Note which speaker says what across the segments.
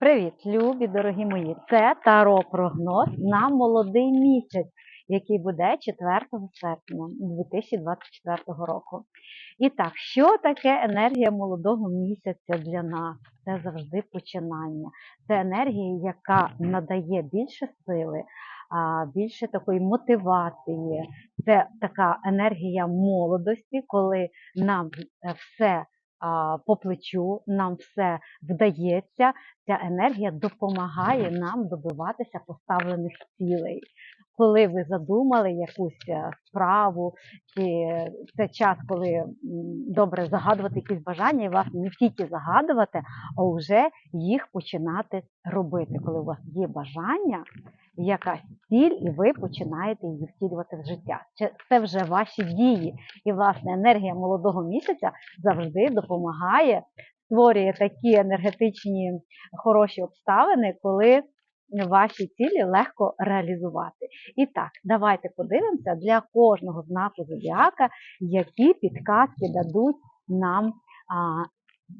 Speaker 1: Привіт, любі, дорогі мої! Це таро прогноз на молодий місяць, який буде 4 серпня 2024 року. І так, що таке енергія молодого місяця для нас? Це завжди починання. Це енергія, яка надає більше сили, більше такої мотивації. Це така енергія молодості, коли нам е, все по плечу, нам все вдається, ця енергія допомагає нам добиватися поставлених цілей. Коли ви задумали якусь е, справу, чи це час, коли добре загадувати якісь бажання, і власне не тільки загадувати, а вже їх починати робити. Коли у вас є бажання, якась ціль, і ви починаєте її втілювати в життя. Це- вже ваші дії. І власне енергія молодого місяця завжди допомагає, створює такі енергетичні хороші обставини, коли ваші цілі легко реалізувати. І так, давайте подивимося для кожного знаку зодіака, які підказки дадуть нам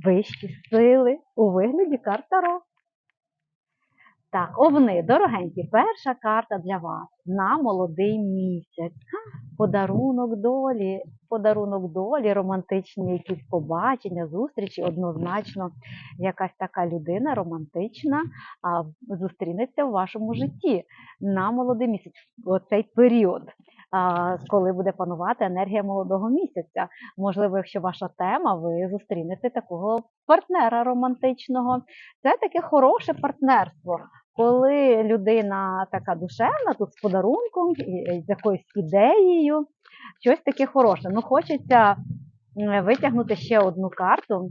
Speaker 1: вищі сили у вигляді карт Таро. Так, овни, дорогенькі, перша карта для вас на молодий місяць. Подарунок долі, подарунок долі, романтичні якісь побачення, зустрічі. Однозначно, якась така людина романтична зустрінеться в вашому житті на молодий місяць, в цей період. Коли буде панувати енергія молодого місяця. Можливо, якщо ваша тема, ви зустрінете такого партнера романтичного. Це таке хороше партнерство коли людина така душевна, тут з подарунком, з якоюсь ідеєю, щось таке хороше. Ну, хочеться витягнути ще одну карту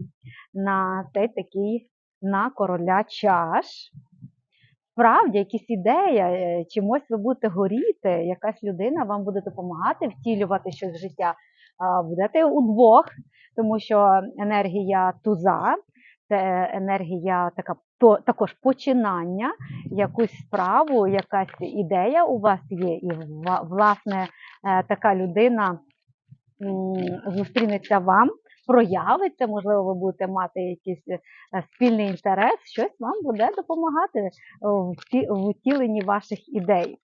Speaker 1: на цей такий на короля чаш. Справді, якісь ідея, е, чимось ви будете горіти, якась людина вам буде допомагати втілювати щось в життя. Будете удвох, тому що енергія туза це енергія така то, також починання, якусь справу, якась ідея у вас є, і власне е, така людина зустрінеться вам, проявиться, можливо, ви будете мати якийсь е, спільний інтерес, щось вам буде допомагати е, в вті- в втіленні ваших ідей.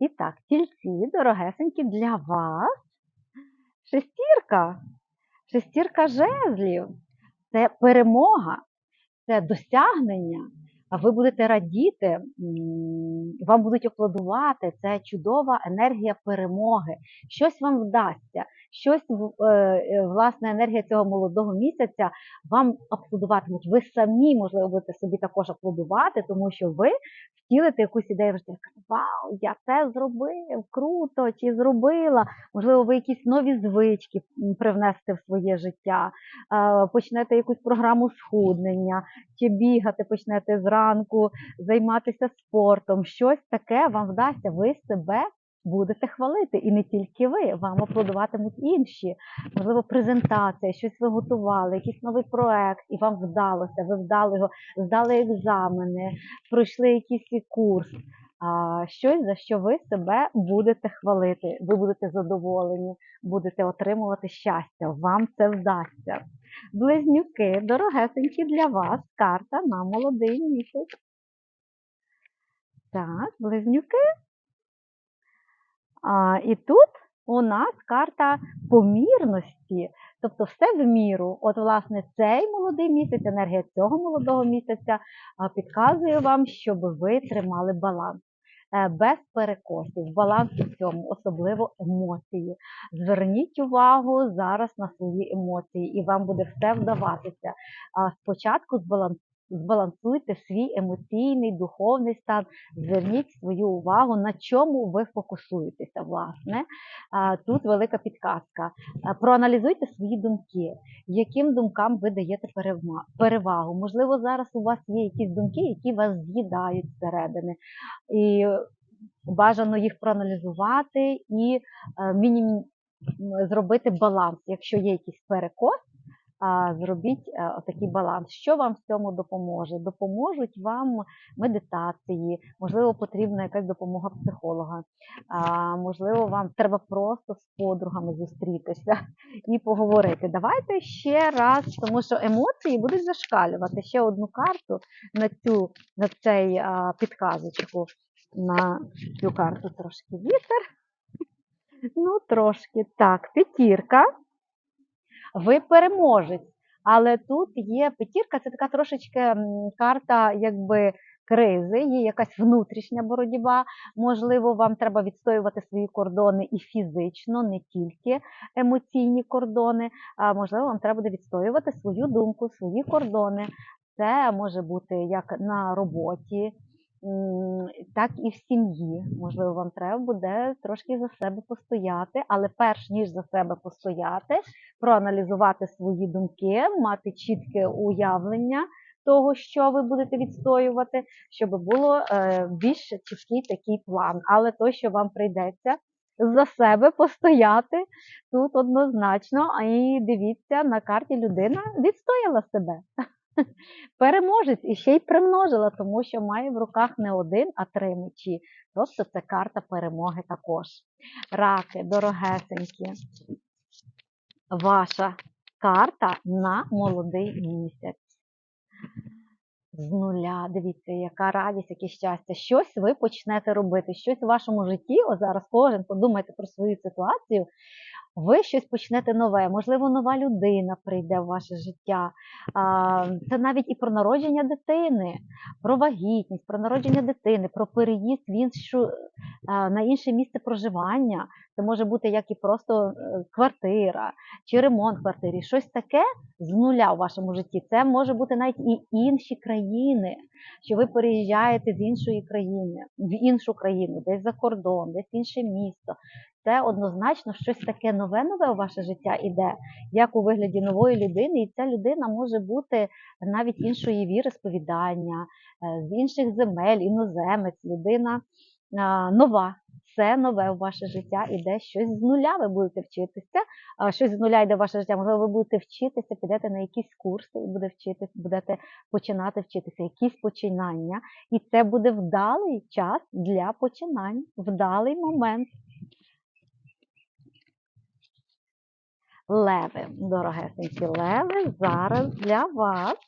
Speaker 1: І так, тільці, дорогесенькі, для вас шестірка. Шестірка жезлів це перемога, це досягнення. Ви будете радіти, вам будуть аплодувати. Це чудова енергія перемоги. Щось вам вдасться, щось е, е, власне енергія цього молодого місяця вам аплодуватимуть. Ви самі, можливо, будете собі також аплодувати, тому що ви втілите якусь ідею в життя. Вау, я це зробив, круто, чи зробила. Можливо, ви якісь нові звички м, привнесете в своє життя, почнете якусь програму схуднення, чи бігати почнете зранку, займатися спортом. Щось таке вам вдасться. Ви себе будете хвалити, і не тільки ви, вам аплодуватимуть інші. Можливо, презентація, щось ви готували, якийсь новий проект, і вам вдалося. Ви вдали його, здали екзамени, пройшли якийсь курс. Щось, за що ви себе будете хвалити, ви будете задоволені, будете отримувати щастя, вам це вдасться. Близнюки, дорогесенькі для вас, карта на молодий місяць. Так, близнюки. А, і тут у нас карта помірності, тобто все в міру. От, власне, цей молодий місяць, енергія цього молодого місяця підказує вам, щоб ви тримали баланс. Е, Без перекосів, баланс у цьому, особливо емоції. Зверніть увагу зараз на свої емоції, і вам буде все вдаватися. Спочатку збаланс- збалансуйте свій емоційний, духовний стан, зверніть свою увагу, на чому ви фокусуєтеся, власне. Тут велика підказка. Проаналізуйте свої думки, яким думкам ви даєте перевагу. Можливо, зараз у вас є якісь думки, які вас з'їдають зсередини. І бажано їх проаналізувати і е, мінім... зробити баланс. Якщо є якийсь перекос, зробіть е, отакий баланс. Що вам в цьому допоможе? Допоможуть вам медитації, можливо, потрібна якась допомога психолога, можливо, вам треба просто з подругами зустрітися і поговорити. Давайте ще раз, тому що емоції будуть зашкалювати. Ще одну карту на цю на цей підказочку. На цю карту трошки вітер. Ну, трошки. Так, п'ятірка. Ви переможець. Але тут є п'ятірка, це така трошечки карта якби кризи, є якась внутрішня боротьба. Можливо, вам треба відстоювати свої кордони і фізично, не тільки емоційні кордони. А можливо, вам треба буде відстоювати свою думку, свої кордони. Це може бути як на роботі, так і в сім'ї. Можливо, вам треба буде трошки за себе постояти, але перш ніж за себе постояти, проаналізувати свої думки, мати чітке уявлення того, що ви будете відстоювати, щоб було е, більш чіткий такий план. Але то, що вам прийдеться за себе постояти тут однозначно. І дивіться, на карті людина відстояла себе. Переможець і ще й примножила, тому що має в руках не один, а три мечі. Тобто це карта перемоги також. Раки, дорогесенькі. Ваша карта на молодий місяць. З нуля, дивіться, яка радість, яке щастя. Щось ви почнете робити, щось в вашому житті. О, зараз кожен подумайте про свою ситуацію. Ви щось почнете нове, можливо, нова людина прийде в ваше життя. Це навіть і про народження дитини, про вагітність, про народження дитини, про переїзд в іншу, на інше місце проживання. Це може бути як і просто е, квартира чи ремонт квартири, щось таке з нуля в вашому житті. Це може бути навіть і інші країни, що ви переїжджаєте з іншої країни, в іншу країну, десь за кордон, десь в інше місто. Це однозначно щось таке нове-нове у ваше життя іде, як у вигляді нової людини, і ця людина може бути навіть іншої віри сповідання, е, з інших земель, іноземець, людина а, нова. Все нове в ваше життя іде щось з нуля. Ви будете вчитися, а щось з нуля йде в ваше життя. Можливо, ви будете вчитися, підете на якісь курси і буде вчитися, будете починати вчитися, якісь починання. І це буде вдалий час для починань, вдалий момент. Леви, дорогесенькі леви, зараз для вас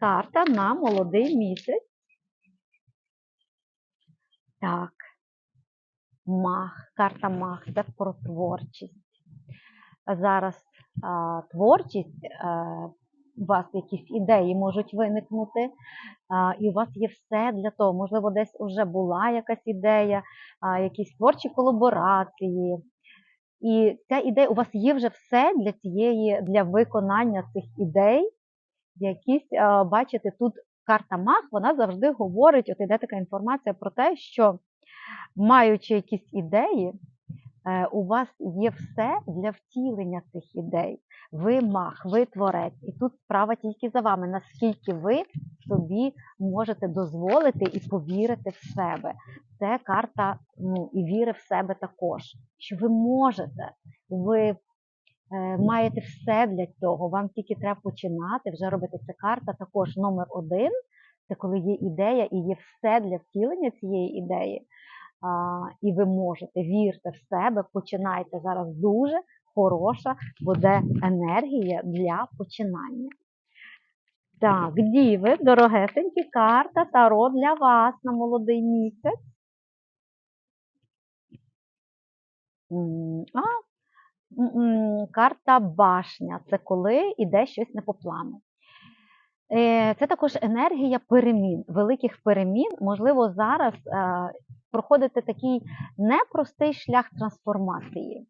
Speaker 1: карта на молодий місяць. Так, мах, карта мах це про творчість. Зараз а, творчість, а, у вас якісь ідеї можуть виникнути, і у вас є все для того. Можливо, десь вже була якась ідея, якісь творчі колаборації. І ця ідея, у вас є вже все для цієї, для виконання цих ідей. Якісь, бачите, тут карта Мах, вона завжди говорить, от іде така інформація про те, що маючи якісь ідеї, у вас є все для втілення цих ідей. Ви мах, ви творець. І тут справа тільки за вами, наскільки ви собі можете дозволити і повірити в себе. Це карта ну, і віри в себе також, що ви можете, ви е, маєте все для цього. Вам тільки треба починати вже робити. Це карта також номер один. Це коли є ідея і є все для втілення цієї ідеї. І ви можете вірте в себе, починайте зараз дуже хороша буде енергія для починання. Так, діви, дорогесенькі, карта Таро для вас на молодий місяць. А, карта башня це коли йде щось не по плану. Е, Це також енергія перемін, великих перемін. Можливо, зараз е, проходите такий непростий шлях трансформації.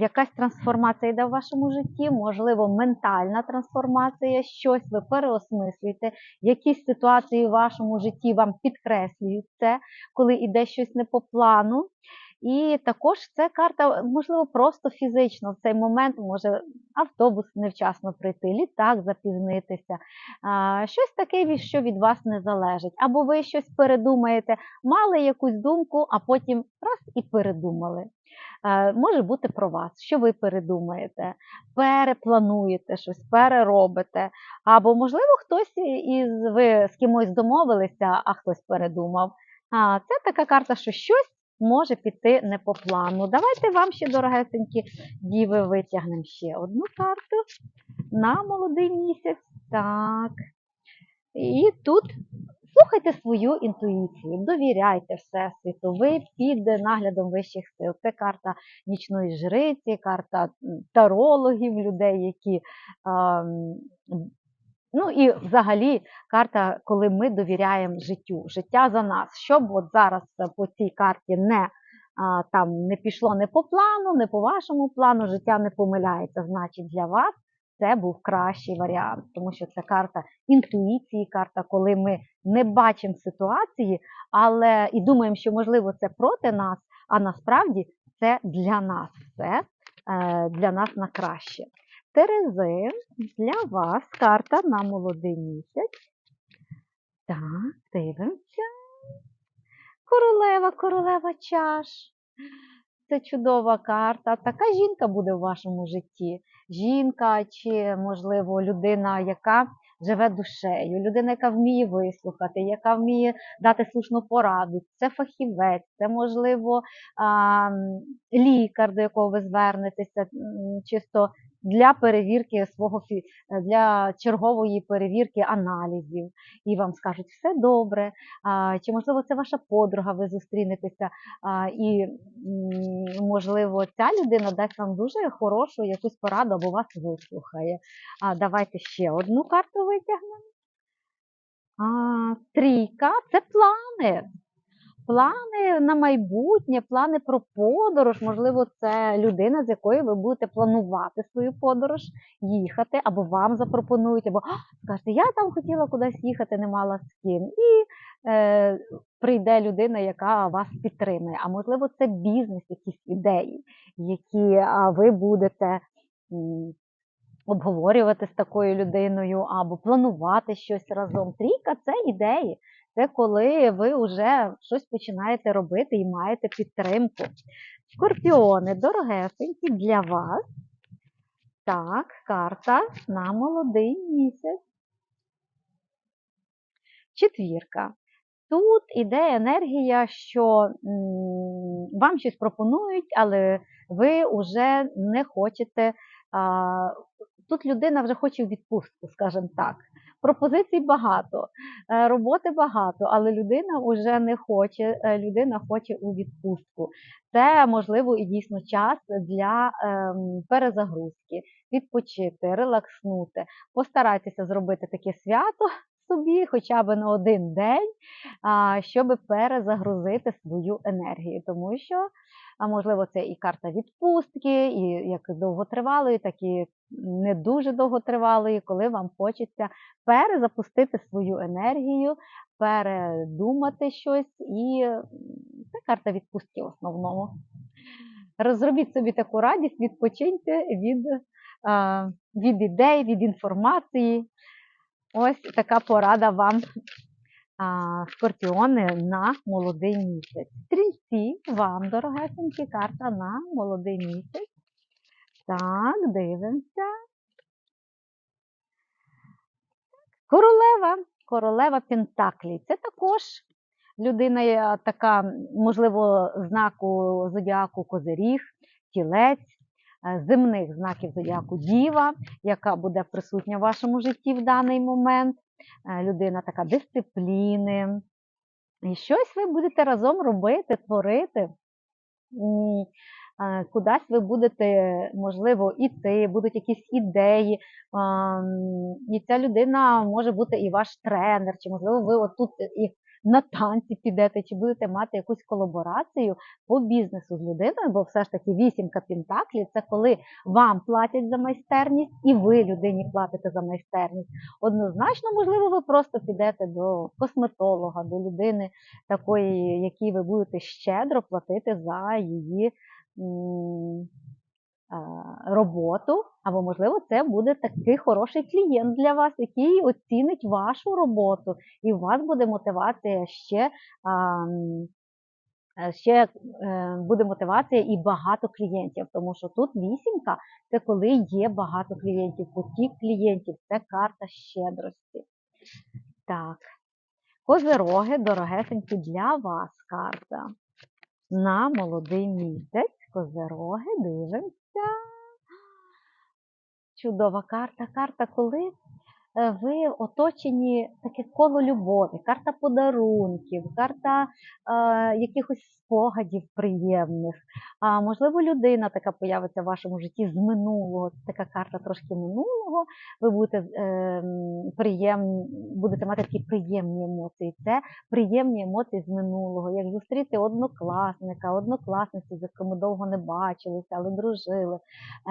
Speaker 1: Якась трансформація йде в вашому житті, можливо, ментальна трансформація, щось ви переосмислюєте, якісь ситуації в вашому житті вам підкреслюють це, коли йде щось не по плану. І також це карта, можливо, просто фізично в цей момент може автобус невчасно прийти, літак запізнитися, щось таке, що від вас не залежить. Або ви щось передумаєте, мали якусь думку, а потім раз і передумали. Е, Може бути про вас, що ви передумаєте, переплануєте щось, переробите. Або, можливо, хтось із ви з кимось домовилися, а хтось передумав. Це така карта, що щось може піти не по плану. Давайте вам ще, дорогесенькі діви, витягнемо ще одну карту на молодий місяць. Так. І тут слухайте свою інтуїцію, довіряйте Всесвіту. Ви під наглядом вищих сил. Це карта нічної жриці, карта тарологів, людей, які. м, Ну і взагалі карта, коли ми довіряємо життю, життя за нас. Щоб от зараз е, по цій карті не а, там не пішло не по плану, не по вашому плану, життя не помиляється, значить для вас це був кращий варіант, тому що це карта інтуїції, карта, коли ми не бачимо ситуації, але і думаємо, що можливо це проти нас, а насправді це для нас все е, для нас на краще. Терези для вас карта на молодий місяць. Так, дивимося. Королева, королева чаш. Це чудова карта. Така жінка буде в вашому житті. Жінка чи, можливо, людина, яка живе душею, людина, яка вміє вислухати, яка вміє дати слушну пораду. Це фахівець, це, можливо, лікар, до якого ви звернетеся, чисто для перевірки свого фі- для чергової перевірки аналізів, і вам скажуть все добре. Чи можливо це ваша подруга, ви зустрінетеся, і можливо ця людина дасть вам дуже хорошу якусь пораду або вас вислухає. Давайте ще одну карту витягнемо. А, трійка це плани. Плани на майбутнє, плани про подорож. Можливо, це людина, з якою ви будете планувати свою подорож, їхати, або вам запропонують, або скажете, я там хотіла кудись їхати, не мала з ким. І е, прийде людина, яка вас підтримує. А можливо, це бізнес, якісь ідеї, які ви будете. Обговорювати з такою людиною або планувати щось разом. Трійка це ідеї. Це коли ви вже щось починаєте робити і маєте підтримку. Скорпіони, дорогесенькі для вас. Так, карта на молодий місяць. Четвірка. Тут іде енергія, що вам щось пропонують, але ви вже не хочете. Тут людина вже хоче в відпустку, скажімо так. Пропозицій багато, е, роботи багато, але людина вже не хоче, е, людина хоче у відпустку. Це можливо і дійсно час для ем, перезагрузки, відпочити, релакснути. Постарайтеся зробити таке свято собі, хоча б на один день, щоб перезагрузити свою енергію, тому що. А можливо, це і карта відпустки, і як довготривалої, так і не дуже довготривалої, коли вам хочеться перезапустити свою енергію, передумати щось, і це карта відпустки в основному. Розробіть собі таку радість, відпочиньте від, від ідей, від інформації. Ось така порада вам, а, скорпіони, на молодий місяць. Стрільці, вам, дорогесенькі, карта на молодий місяць. Так, дивимося. Королева, королева Пентаклі. Це також людина е, така, можливо, знаку зодіаку Козиріг, тілець, земних знаків зодіаку Діва, яка буде присутня в вашому житті в даний момент. Е, Людина така дисципліни. І щось ви будете разом робити, творити. Е, Кудись ви будете, можливо, іти, будуть якісь ідеї. І ця людина може бути і ваш тренер, чи, можливо, ви отут і на танці підете, чи будете мати якусь колаборацію по бізнесу з людиною, бо все ж таки вісімка пентаклів це коли вам платять за майстерність і ви людині платите за майстерність. Однозначно, можливо, ви просто підете до косметолога, до людини такої, якій ви будете щедро платити за її е, роботу, або, можливо, це буде такий хороший клієнт для вас, який оцінить вашу роботу, і у вас буде мотивація ще. е, Ще е, буде мотивація і багато клієнтів, тому що тут вісімка це коли є багато клієнтів, потік клієнтів, це карта щедрості. Так, козероги, дорогесенькі для вас карта. На молодий місяць. Козероги, дивимося. Чудова карта. Карта, коли ви оточені таке коло любові, карта подарунків, карта е, якихось спогадів приємних. А можливо, людина така появиться в вашому житті з минулого. Така карта трошки минулого. Ви будете е, приємні, будете мати такі приємні емоції. Це приємні емоції з минулого, як зустріти однокласника, однокласницю, з якими довго не бачилися, але дружили.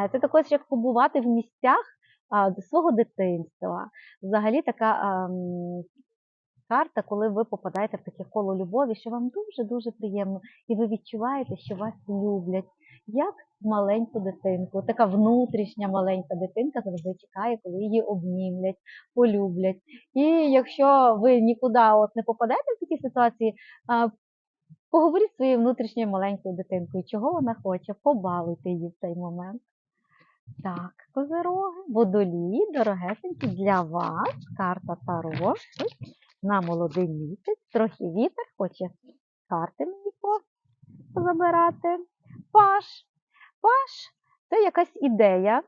Speaker 1: Е, Це також як побувати в місцях до свого дитинства. Взагалі така карта, коли ви попадаєте в таке коло любові, що вам дуже-дуже приємно, і ви відчуваєте, що вас люблять. Як маленьку дитинку, така внутрішня маленька дитинка завжди чекає, коли її обнімлять, полюблять. І якщо ви нікуди от не попадете в такі ситуації, поговоріть зі своєю внутрішньою маленькою дитинкою, чого вона хоче, побалуйте її в цей момент. Так, козироги, водолії, дорогесенькі для вас. Карта Таро на молодий місяць. Трохи вітер, хоче карти мені позабирати. Паш. Паш це якась ідея.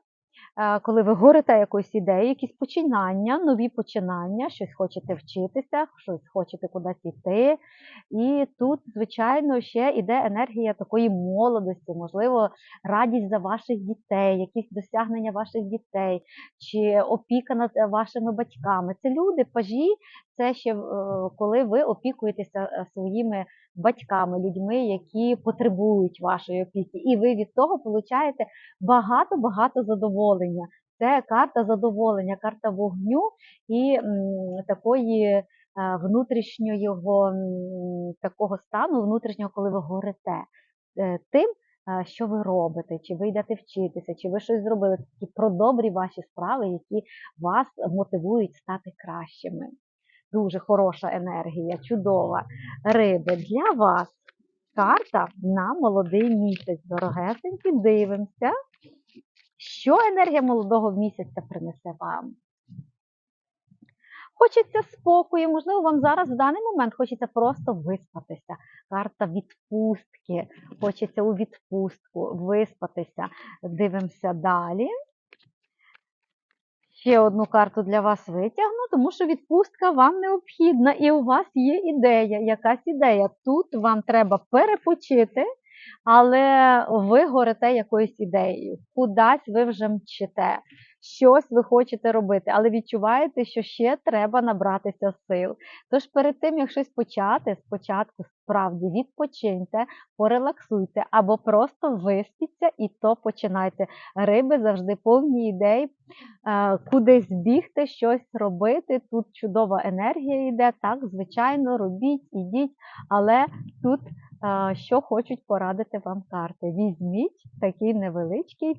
Speaker 1: Коли ви горите якоюсь ідеєю, якісь починання, нові починання, щось хочете вчитися, щось хочете кудись йти. І тут, звичайно, ще йде енергія такої молодості, можливо, радість за ваших дітей, якісь досягнення ваших дітей, чи опіка над вашими батьками. Це люди, пажі, це ще е, коли ви опікуєтеся е, своїми батьками, людьми, які потребують вашої опіки. І ви від того получаєте багато-багато задоволення. Це карта задоволення, карта вогню і такої е, внутрішнього такого стану, внутрішнього, коли ви горите е, тим, е, що ви робите, чи ви йдете вчитися, чи ви щось зробили, такі про добрі ваші справи, які вас мотивують стати кращими. Дуже хороша енергія, чудова. Риби для вас. Карта на молодий місяць. Дорогесенькі, дивимося, що енергія молодого місяця принесе вам. Хочеться спокою, можливо, вам зараз в даний момент хочеться просто виспатися. Карта відпустки. Хочеться у відпустку виспатися. Дивимося далі. Ще одну карту для вас витягну, тому що відпустка вам необхідна, і у вас є ідея, якась ідея. Тут вам треба перепочити, але ви горите якоюсь ідеєю. Кудись ви вже мчите, щось ви хочете робити, але відчуваєте, що ще треба набратися сил. Тож перед тим, як щось почати, спочатку справді відпочиньте, порелаксуйте або просто виспіться і то починайте. Риби завжди повні ідей, е, кудись бігти, щось робити. Тут чудова енергія йде. Так, звичайно, робіть, ідіть, але тут що хочуть порадити вам карти. Візьміть такий невеличкий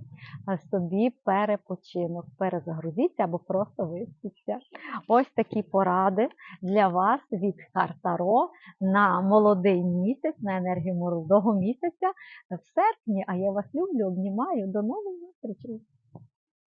Speaker 1: собі перепочинок, перезагрузіться або просто виспіться. Ось такі поради для вас від Картаро на молодий місяць, на енергію молодого місяця в серпні. А я вас люблю, обнімаю. До нових зустрічей!